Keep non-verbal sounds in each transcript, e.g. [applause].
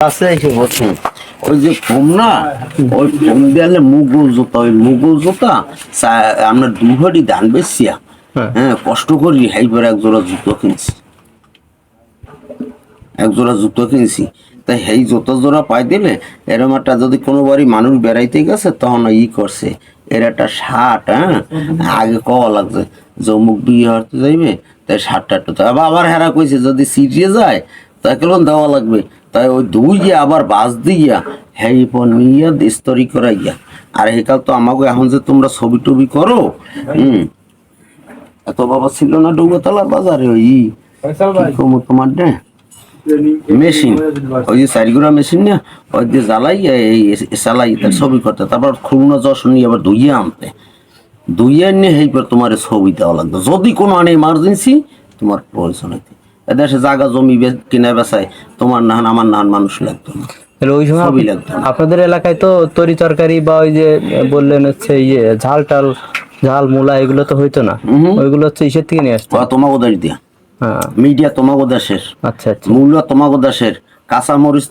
আছে এসে বসুন ওই যে ফোম না ওই ফোম দেয়ালে মুগল জোতা ওই মুগল জোতা আমরা দুহারি ধান বেচিয়া হ্যাঁ। হ্যাঁ কষ্ট করি হাইবার এক জোড়া জুতো কিনছি। এক জোড়া জুতো কিনছি। তাই সেই জুতো জোড়া পাই দিলে এরম একটা যদি কোনো বাড়ি মানুষ বেড়াইতে গেছে তখন ই করছে। এর একটা শার্ট হ্যাঁ আগে কওয়া লাগছে যে অমুক বিয়ে হতে যাইবে তাই শার্টটা আবার হেরা কইছে যদি সিরিয়ে যায় কেমন দেওয়া লাগবে। তাই ওই দুইয়া আবার বাস দিয়া পর নিয়ে স্তরি করাইয়া। আর একাল তো আমাকে এখন যে তোমরা ছবি টবি করো হুম? এত বাবা ছিল না ডৌগাতলার বাজারে ওই তোমার ডে মেশিন। ওই যে চারিগুড়া মেশিন না ওই যে জ্বালাই এই চালাই তার ছবি করতে। তারপর খুলনা যশোর নিয়ে আবার ধুইয়া আনতে। ধুইয়া নিয়ে সেই পর তোমার ছবি দেওয়া লাগতো। যদি কোনো আনে ইমার্জেন্সি তোমার প্রয়োজন হইতে। এদেশে জাগা জমি কিনে বেচায় তোমার নাহান আমার নাহান মানুষ লাগতো না। তাহলে ওই সময় লাগতো আপনাদের এলাকায় তো তরি তরকারি বা ওই যে বললেন হচ্ছে ইয়ে ঝাল টাল ঝাল মূলা এগুলো তো হইতো না। ওইগুলো হচ্ছে ইসের থেকে নিয়ে আসতো তোমাগো তোমাকে দেশ দিয়া। হ্যাঁ। মিডিয়া তোমাকে দেশের। আচ্ছা আচ্ছা। মূল্য তোমাকে দেশের। কাঁচামরিচ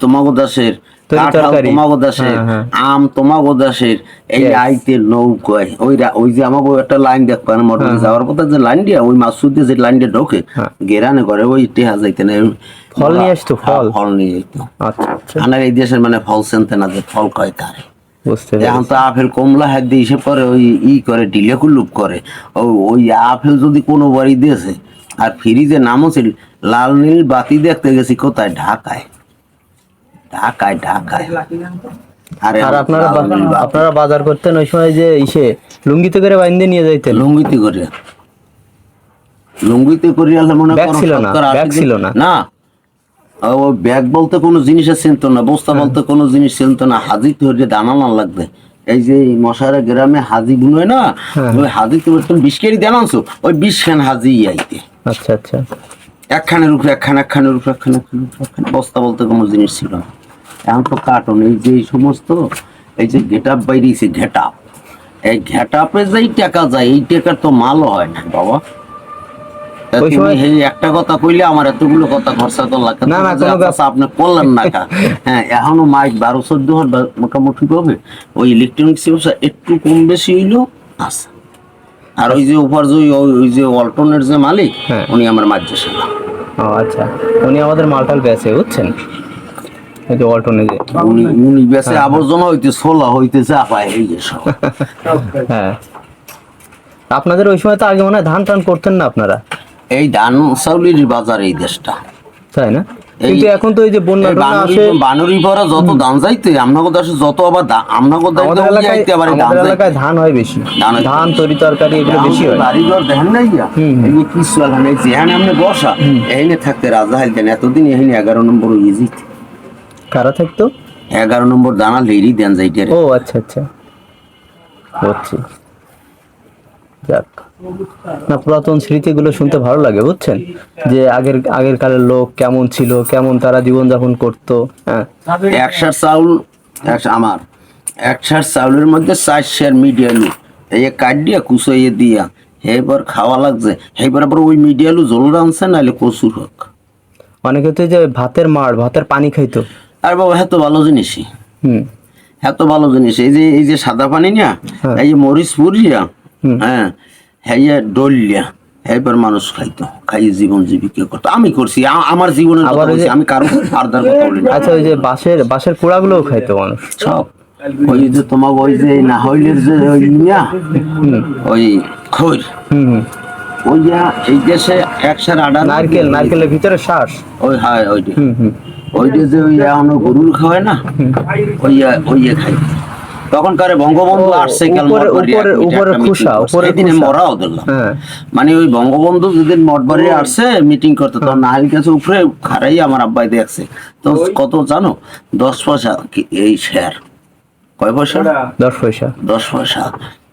তরি কাঁঠাল তরকারি। তোমাকে দেশের হ্যাঁ, হ্যাঁ। আম তোমাকে দেশের এই. আইতে নৌকায় ওই ওই যে আমাকে একটা লাইন দেখবেন মোটর যাওয়ার পথে যে লাইন দিয়া ওই মাসুদ যে লাইন দিয়ে ঢোকে হ্যাঁ। গেরানে করে ওই টেহা যাইতে না ফল নিয়ে আসতো, ফল? ফল নিয়ে যেত আচ্ছা আচ্ছা এই দেশের মানে ফল চিনতে না যে ফল কয় বুঝতে এখন তো আপেল কমলা হাত দিয়ে এসে পরে ওই ই করে ডিলে কুলুপ করে ওই আপেল যদি কোনো বাড়ি দিয়েছে আর ফ্রিজে নামও ছিল লাল নীল বাতি দেখতে গেছি কোথায় ঢাকায় ঢাকায় ঢাকায় আরে আর আপনারা। আপনারা বাজার করতেন ওই সময় যে ইসে লুঙ্গিতে করে বাইন্দে নিয়ে যাইতেন লুঙ্গিতে করে লুঙ্গিতে করে মনে ব্যাগ ছিল না, ব্যাগ ছিল না। না ও ব্যাগ বলতে কোনো জিনিসের চিনত না বস্তা। বলতে কোনো জিনিস চিনত না হাজি ধরে দানা না লাগবে এই যে মশারা গ্রামে হাজি বুনয় না হ্যাঁ। ওই হাজি তুমি তুমি বিশ কেজি দেন আনছো ওই বিশ খান হাজি আইতে আচ্ছা আচ্ছা একখানের উপরে একখান একখানের উপরে একখান একখানের উপরে বস্তা বলতে কোনো জিনিস ছিল না এখন তো কার্টন এই যে সমস্ত এই যে গেট আপ বাইরেছে ঘেট আপ এই ঘেট আপে যেই টাকা যায় এই টাকার তো মালও হয় না বাবা। একটা কথা কইলে আমার এতগুলো কথা খরচা তো লাগে না, না, কোনো ব্যাপার- আপনি করলেন না [laughs] হ্যাঁ এখনও মাইক বারো চোদ্দ মোটামুটি ওই ইলেকট্রনিক্স ব্যবসা একটু কম বেশি হইলেও আছে। আর ওই যে ওই- ওই যে অল্টনের যে মালিক হ্যাঁ। উনি আমার মাঝে সেবা ও আচ্ছা। উনি আমাদের মালটাল বেচে বুঝছেন? এই যে অল্টনে যে উনি উনি বেশি আবর্জনা হইতে ছোলা হইতে চা পায় এই যে সব। হ্যাঁ। আপনাদের ওই সময় তো আগে মনে হয় ধান টান করতেন না আপনারা? এই ধান চাউলির বাজার এই দেশটা। তাই না? কিন্তু এখন তো এই যে বন্যা এই টন্যা বানুরি আসে বানুরি পরা যত ধান যাইতে আমনাগো দেশে যত আবার আমনাগো দেশে আমাদের ওই এলাকায় যাইতে আবার ধান এলাকায় ধান হয় বেশি। ধান তরি তরকারি এগুলো বেশি হয়। বাড়িঘর দেখেন নাই গিয়া? এই যে কি সোয়াল যেখানে আপনি বসা এখানে থাকতে রাজা হাইতেন এতদিন এগারো নম্বর ইজি কারা থাকতো? এগারো নম্বর দানা লেরি দেন যাইতে ও আচ্ছা আচ্ছা। বুঝছি। যাক। না পুরাতন স্মৃতিগুলো শুনতে ভালো লাগে বুঝছেন? যে আগের আগের কালের লোক কেমন ছিল কেমন তারা জীবনযাপন করতো হ্যাঁ। একশার চাউল আমার। একশার চাউলের মধ্যে চার শেয়ার মিডিয়ালু এই কাট দিয়া কুচাইয়ে দিয়া এবার খাওয়া লাগছে। এবার আবার ওই মিডিয়ালু জল রানছে নাহলে কচুর হোক। অনেকে তো যে ভাতের মার ভাতের পানি খাইতো। আর বাবা এত ভালো জিনিসই। হুম। এত ভালো জিনিস এই যে এই যে সাদা পানি না হ্যাঁ। এই যে মরিচ পুরিয়া। হ্যাঁ হ্যাঁ ডলিয়া এবার মানুষ খাইতো খাইয়ে জীবন জীবিকা করতো। আমি করছি আমার যে- আমি কারও ফার্দার কথা বলি আচ্ছা ওই যে বাঁশের বাঁশের কুড়াগুলোও খাইতো মানুষ। সব। ওই যে তোমার ওই যে না হইলের যে ওই ওই খৈর। হুম। ওই যে এই দেশে নারকেল নারকেলের ভিতরে শ্বাস ওই হায় ওই যে। হুম হুম। ওই যে যে ওই এখনও গরুর খাওয়ায় না ওই ওই খাই তখন কারে বঙ্গবন্ধু আসছে উপরে- মঠবাড়ি উপরে- সেদিনে মরাও দিলাম হ্যাঁ। মানে ওই বঙ্গবন্ধু যেদিন মঠবাড়ি আসছে মিটিং করতে তখন নাহিল কাছে উপরে খারাই আমার আব্বাই দেখছে। তো কত জানো? দশ পয়সা এই শেয়ার কয় পয়সা? দশ পয়সা। দশ পয়সা।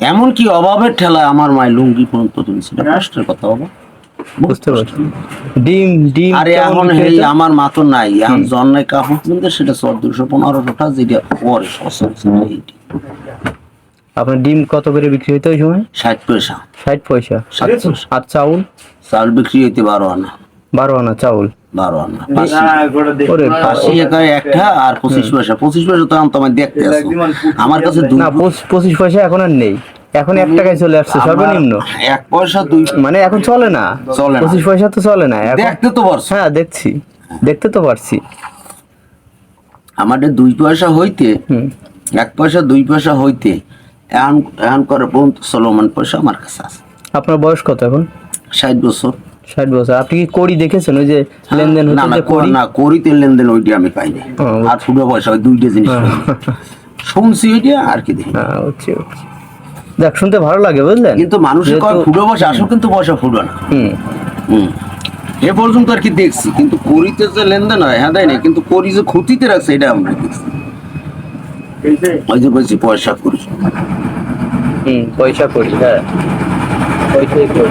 না এমনকি অভাবের ঠেলায় আমার মায়ের লুঙ্গি পর্যন্ত তুলছিল কষ্টের কথা বাবা। বুঝতে পারছি। ডিম ডিম আরে এখন হতো? আমার মা তো নাই। এখন জন্মের কাপড় কিনতে সেটা চোদ্দশো পনেরোশো টাকা যেটা পরে আপনার ডিম কত করে বিক্রি হইতো ওই সময়? ষাট পয়সা। ষাট পয়সা। আর- চাউল? চাল বিক্রি হইতে বারো আনা। বারো আনা চাউল বারো আনা পাঁচশো ওরে একটা আর পঁচিশ পয়সা। পঁচিশ পয়সা তো দেখতে আসো আমার কাছে না পঁচিশ পয়সা এখন আর নেই। এখন এক টাকায় চলে আসছে সর্বনিম্ন। এক পয়সা দুই মানে এখন চলে না। চলে পঁচিশ পয়সা তো চলে না। দেখতে তো পারছ। হ্যাঁ দেখছি। দেখতে তো পারছি। আমাদের দুই পয়সা হইতে হুম। এক পয়সা দুই পয়সা হইতে এখন এখন করে পর্যন্ত চলমান পয়সা আমার কাছে আছে। আপনার বয়স কত এখন? ষাট বছর। ষাট বছর। আপনি কি কড়ি দেখেছেন? ওই যে লেনদেন না হচ্ছে না যে না করিতে লেনদেন ওইটা আমি পাইনি। আর ফুটো পয়সা ওই দুইটা জিনিস শুনছি ওইটা আর কি দেখি। হ্যাঁ বুঝছি। দেখ শুনতে ভালো লাগে বুঝলেন? কিন্তু মানুষের কয় ফুটো পয়সা আসলে কিন্তু পয়সা ফুটো না। হুম। হুম। এ পর্যন্ত আর কি দেখছি। কিন্তু করিতে যে লেনদেন হয় হ্যাঁ দেয় না? কিন্তু করি যে ক্ষতিতে রাখছে এটা আমরা দেখছি। ওই যে বলছি পয়সা করি। হুম পয়সা করি হ্যাঁ। পয়সাই করি।